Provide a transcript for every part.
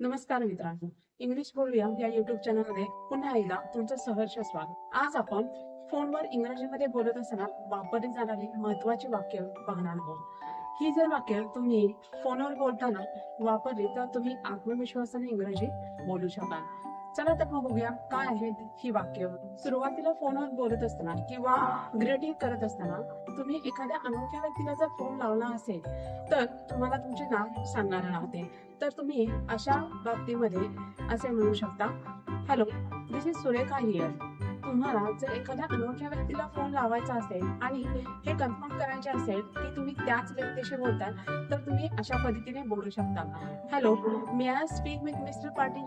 नमस्कार मित्रांनो. इंग्लिश बोलूया. या युट्यूब चॅनलमध्ये पुन्हा एकदा तुमचं सहर्ष स्वागत. आज आपण फोनवर इंग्रजीमध्ये बोलत असताना वापरली जाणारी महत्वाची वाक्य बघणार आहोत. ही जर वाक्य तुम्ही फोनवर बोलताना वापरली तर तुम्ही आत्मविश्वासाने इंग्रजी बोलू शकाल. चला तर मग बघूया काय आहेत ही वाक्य. सुरुवातीला फोनवर बोलत असताना किंवा ग्रेटिंग करत असताना तुम्ही एखाद्या अनोख्या व्यक्तीला जर फोन लावला असेल तर तुम्हाला तुमचे नाव सांगणार राहते. तर तुम्ही अशा बाबतीमध्ये असे म्हणू शकता hello this is Surekha here तुम्हाला जर एखाद्या अनोख्या व्यक्तीला फोन लावायचा असेल आणि हे कन्फर्म करायचे असेल की तुम्ही त्याच व्यक्तीशी बोलताय तर तुम्ही अशा पद्धतीने बोलू शकता. Hello may I speak with mister Patil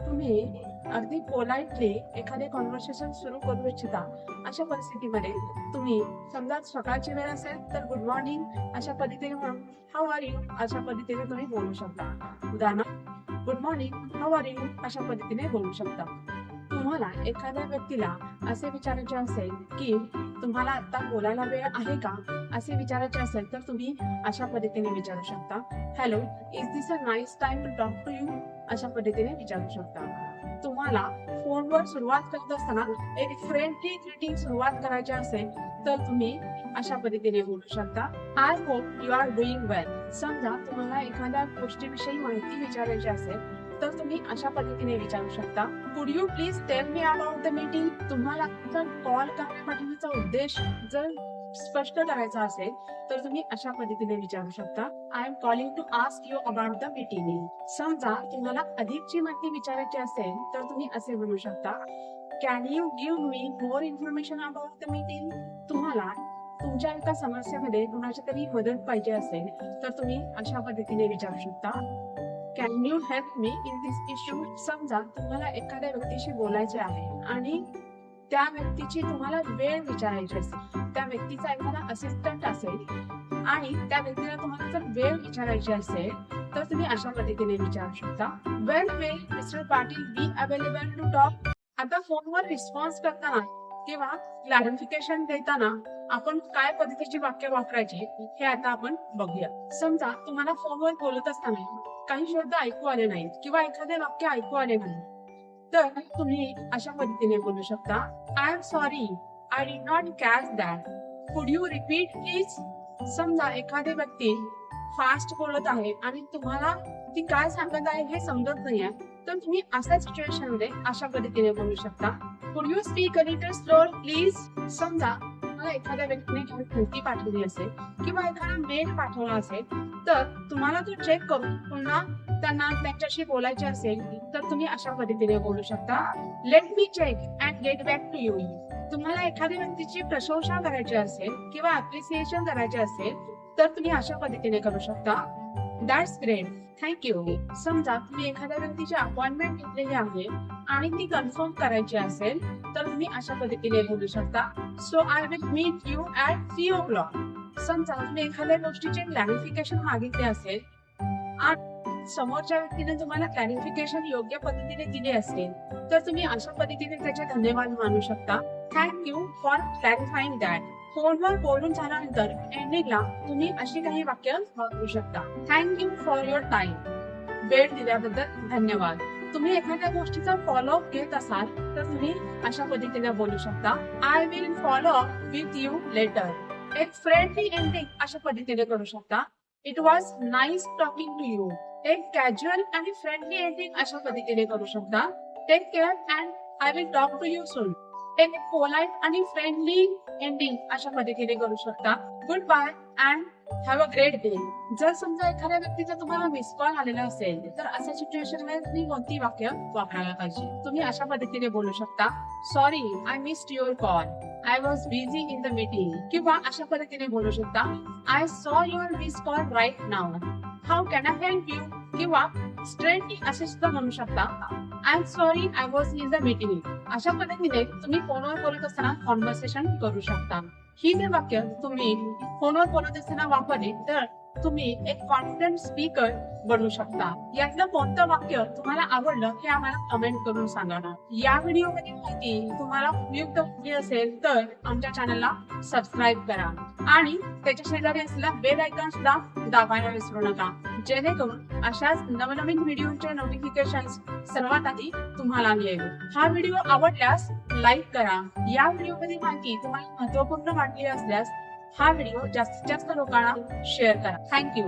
तुम्ही अगदी पोलाइटली एखादे कॉन्व्हर्सेशन सुरू करू इच्छिता अशा परिस्थितीमध्ये तुम्ही समजा सकाळची वेळ असेल तर गुड मॉर्निंग अशा पद्धतीने म्हणून हाऊ आर यू अशा पद्धतीने तुम्ही बोलू शकता. उदाहरणार्थ good morning how are you अशा पद्धतीने बोलू शकता. तुम्हाला एखाद्या व्यक्तीला असे विचारायचे असेल की तुम्हाला आता बोलायला वेळ आहे का? असे विचारायचे असेल तर तुम्ही अशा पद्धतीने विचारू शकता. Hello is this a nice time to talk to you अशा पद्धतीने विचारू शकता. तुम्हाला फोनवर सुरुवात करत असताना एक फ्रेंडली ग्रीटिंग सुरुवात करायची असेल तर तुम्ही अशा पद्धतीने बोलू शकता. I hope you are doing well समजा तुम्हाला एखाद्या गोष्टीविषयी माहिती विचारायची असेल तर तुम्ही अशा पद्धतीने विचारू शकता. Could you please tell me about the meeting तुम्हाला कॉल करण्यापाठीचा उद्देश जर स्पष्ट करायचा असेल तर तुम्ही अशा पद्धतीने विचारू शकता. I am calling to ask you about the meeting समजा तुम्हाला अधिकची माहिती विचारायची असेल तर तुम्ही असे म्हणू शकता can you give me more information about the meeting तुम्हाला तुमच्या एका समस्येमध्ये कुणाची तरी मदत पाहिजे असेल तर तुम्ही अशा पद्धतीने विचारू शकता. Can you help me in this issue समजा तुम्हाला एखाद्या व्यक्तीशी बोलायचे आहे आणि त्या व्यक्तीची तुम्हाला वेळ विचारायची असेल त्या व्यक्तीचा एखादा असिस्टंट असेल आणि त्या व्यक्तीला तुम्हाला जर वेळ विचारायची असेल तर तुम्ही अशा पद्धतीने विचारू शकता. Will will mister Patil be available to talk आता फोनवर रिस्पॉन्स करताना किंवा क्लॅरिफिकेशन देताना आपण काय पद्धतीची वाक्य वापरायची हे आता आपण बघूया. समजा तुम्हाला फोनवर बोलत असताना काही शब्द ऐकू आले नाहीत किंवा एखादे वाक्य ऐकू आले नाही तर तुम्ही अशा पद्धतीने बोलू शकता I am sorry I did not catch that could you repeat please समजा एखादी व्यक्ती फास्ट बोलत आहे आणि तुम्हाला ती काय सांगत आहे हे समजत नाहीये तर तुम्ही अशा सिच्युएशनमध्ये अशा पद्धतीने बोलू शकता. Could you speak a little slower please समजा तुम्हाला एखाद्या व्यक्तीने काही पाठवली असेल किंवा एखादा मेल पाठवला असेल तर तुम्हाला तो चेक करून पुन्हा त्यांना त्यांच्याशी बोलायचे असेल तर तुम्ही अशा पद्धतीने बोलू शकता. Let me check and get back to you तुम्हाला एखाद्या व्यक्तीची प्रशंसा करायची असेल किंवा अप्रिसिएशन करायचे असेल तर तुम्ही अशा पद्धतीने करू शकता. दॅट्स ग्रेट थँक्यू समजा तुम्ही एखाद्या व्यक्तीची अपॉइंटमेंट घेतलेली आहे आणि ती कन्फर्म करायची असेल तर तुम्ही अशा पद्धतीने बोलू शकता. So I will meet you at three o'clock समजा तुम्ही एखाद्या गोष्टीचे क्लॅरिफिकेशन मागितले असेल आणि समोरच्या व्यक्तीने तुम्हाला क्लॅरिफिकेशन योग्य पद्धतीने दिले असेल तर तुम्ही अशा पद्धतीने त्याचे धन्यवाद मानू शकता. Thank you for clarifying that फोनवर बोलून झाल्यानंतर एंडिंगला तुम्ही अशी काही वाक्य वापरू शकता. थँक्यू फॉर युअर टाइम वेळ दिल्याबद्दल धन्यवाद. तुम्ही एखाद्या गोष्टीचा फॉलोअप घेत असाल तर तुम्ही अशा पद्धतीने बोलू शकता. I will follow up with you later एक फ्रेंडली एंडिंग अशा पद्धतीने करू शकता. It was nice talking to you एक कॅज्युअल आणि फ्रेंडली एंडिंग अशा पद्धतीने करू शकता. Take care and I will talk to you soon त्यांनी पोलाइट आणि फ्रेंडली एंडिंग अशा पद्धतीने करू शकता. Goodbye and have a great day जर समजा एखाद्या व्यक्तीचा तुम्हाला मिस कॉल आलेला असेल तर अशा सिच्युएशनमध्ये तुम्ही कोणती वाक्य वापरायला पाहिजे? तुम्ही अशा पद्धतीने बोलू शकता. Sorry I missed your call I was busy in the meeting किंवा अशा पद्धतीने बोलू शकता. I saw your miss call right now how can I help you किंवा स्ट्रेटली असे सुद्धा म्हणू शकता. I am sorry I was in the meeting अशा पद्धतीने तुम्ही फोनवर बोलत असताना कॉन्व्हर्सेशन करू शकता ही जे वाक्य तुम्ही फोनवर बोलत असताना वापरली तर तुम्ही एक कॉन्फिडंट स्पीकर बनू शकता. यातलं कोणतं वाक्य तुम्हाला आवडलं हे आम्हाला कमेंट करून सांगा या व्हिडिओमध्ये माहिती तुम्हाला उपयुक्त वाटली असेल तर आमच्या चॅनलला सबस्क्राईब करा. आणि त्याच्या शेजारी असलेला बेल आयकॉन सुद्धा दाबायला विसरू नका. जेणेकरून अशाच नवनवीन व्हिडिओचे नोटिफिकेशन सर्वात आधी तुम्हाला मिळेल. हा व्हिडिओ आवडल्यास लाईक करा. या व्हिडिओमध्ये माहिती तुम्हाला महत्त्वपूर्ण वाटली असल्यास हा व्हिडिओ जास्तीत जास्त लोकांना शेअर करा. थँक्यू